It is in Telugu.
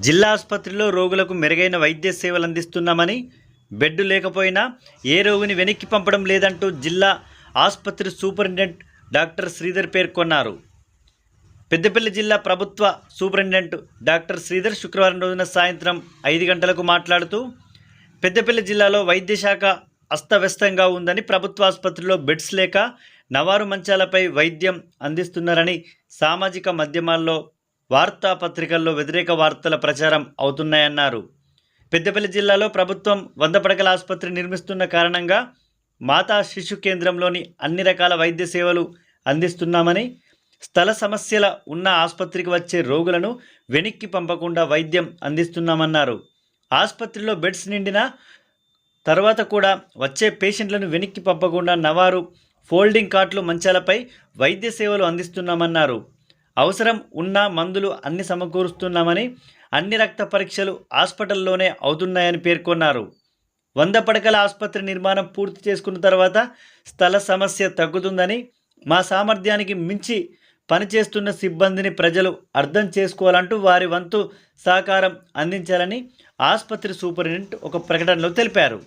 జిల్లా ఆసుపత్రిలో రోగులకు మెరుగైన వైద్య సేవలు అందిస్తున్నామని బెడ్ లేకపోయినా ఏ రోగిని వెనక్కి పంపడం లేదంటూ జిల్లా ఆసుపత్రి సూపరింటెండెంట్ డాక్టర్ శ్రీధర్ పేర్కొన్నారు. పెద్దపల్లి జిల్లా ప్రభుత్వ సూపరింటెండెంట్ డాక్టర్ శ్రీధర్ శుక్రవారం రోజున సాయంత్రం ఐదు గంటలకు మాట్లాడుతూ పెద్దపల్లి జిల్లాలో వైద్య శాఖ అస్తవ్యస్తంగా ఉందని ప్రభుత్వ ఆసుపత్రిలో బెడ్స్ లేక నవారు మంచాలపై వైద్యం అందిస్తున్నారని సామాజిక మాధ్యమాల్లో వార్తాపత్రికల్లో వ్యతిరేక వార్తల ప్రచారం అవుతున్నాయన్నారు. పెద్దపల్లి జిల్లాలో ప్రభుత్వం వంద పడకల ఆసుపత్రి నిర్మిస్తున్న కారణంగా మాతా శిశు కేంద్రంలోని అన్ని రకాల వైద్య సేవలు అందిస్తున్నామని స్థల సమస్యల ఉన్న ఆసుపత్రికి వచ్చే రోగులను వెనక్కి పంపకుండా వైద్యం అందిస్తున్నామన్నారు. ఆసుపత్రిలో బెడ్స్ నిండిన తర్వాత కూడా వచ్చే పేషెంట్లను వెనక్కి పంపకుండా నవారు ఫోల్డింగ్ కార్ట్లు మంచాలపై వైద్య సేవలు అందిస్తున్నామన్నారు. అవసరం ఉన్న మందులు అన్ని సమకూరుస్తున్నామని అన్ని రక్త పరీక్షలు హాస్పిటల్లోనే అవుతున్నాయని పేర్కొన్నారు. వంద పడకల ఆసుపత్రి నిర్మాణం పూర్తి చేసుకున్న తర్వాత స్థల సమస్య తగ్గుతుందని మా సామర్థ్యానికి మించి పనిచేస్తున్న సిబ్బందిని ప్రజలు అర్థం చేసుకోవాలంటూ వారి వంతు సహకారం అందించాలని ఆసుపత్రి సూపరింటెండెంట్ ఒక ప్రకటనలో తెలిపారు.